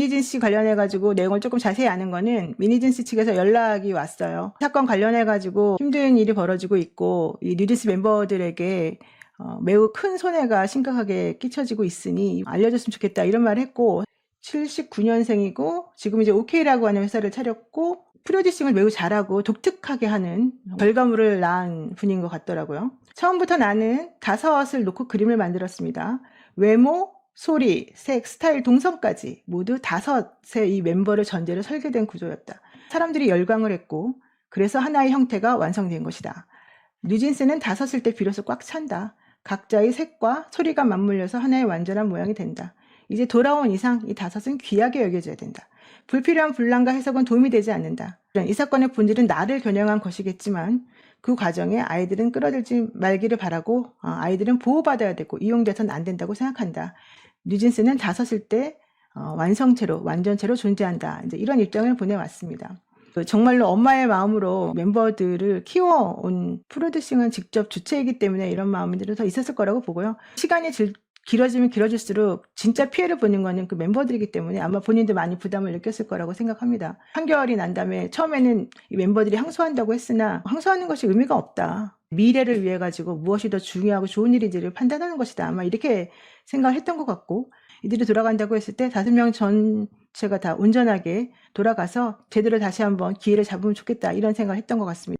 미니진 씨 관련해 가지고 내용을 조금 자세히 아는 거는 미니진 씨 측에서 연락이 왔어요. 사건 관련해 가지고 힘든 일이 벌어지고 있고 이 뉴진스 멤버들에게 어, 매우 큰 손해가 심각하게 끼쳐지고 있으니 알려줬으면 좋겠다 이런 말을 했고 79년생이고 지금 이제 OK라고 하는 회사를 차렸고 프로듀싱을 매우 잘하고 독특하게 하는 결과물을 낳은 분인 것 같더라고요. 처음부터 나는 다섯을 놓고 그림을 만들었습니다. 외모, 소리, 색, 스타일, 동선까지 모두 다섯의 이 멤버를 전제로 설계된 구조였다. 사람들이 열광을 했고 그래서 하나의 형태가 완성된 것이다. 뉴진스는 다섯일 때 비로소 꽉 찬다. 각자의 색과 소리가 맞물려서 하나의 완전한 모양이 된다. 이제 돌아온 이상 이 다섯은 귀하게 여겨져야 된다. 불필요한 분란과 해석은 도움이 되지 않는다. 이 사건의 본질은 나를 겨냥한 것이겠지만 그 과정에 아이들은 끌어들지 말기를 바라고 어, 아이들은 보호받아야 되고 이용돼서는 안 된다고 생각한다. 뉴진스는 다섯일 때 어, 완성체로 완전체로 존재한다. 이제 이런 입장을 보내왔습니다. 그 정말로 엄마의 마음으로 멤버들을 키워온 프로듀싱은 직접 주체이기 때문에 이런 마음이 들어서 있었을 거라고 보고요. 시간이 질- 길어지면 길어질수록 진짜 피해를 보는 거는 그 멤버들이기 때문에 아마 본인도 많이 부담을 느꼈을 거라고 생각합니다. 판결이 난 다음에 처음에는 이 멤버들이 항소한다고 했으나 항소하는 것이 의미가 없다. 미래를 위해 가지고 무엇이 더 중요하고 좋은 일인지를 판단하는 것이다. 아마 이렇게 생각을 했던 것 같고 이들이 돌아간다고 했을 때 다섯 명 전체가 다 온전하게 돌아가서 제대로 다시 한번 기회를 잡으면 좋겠다 이런 생각을 했던 것 같습니다.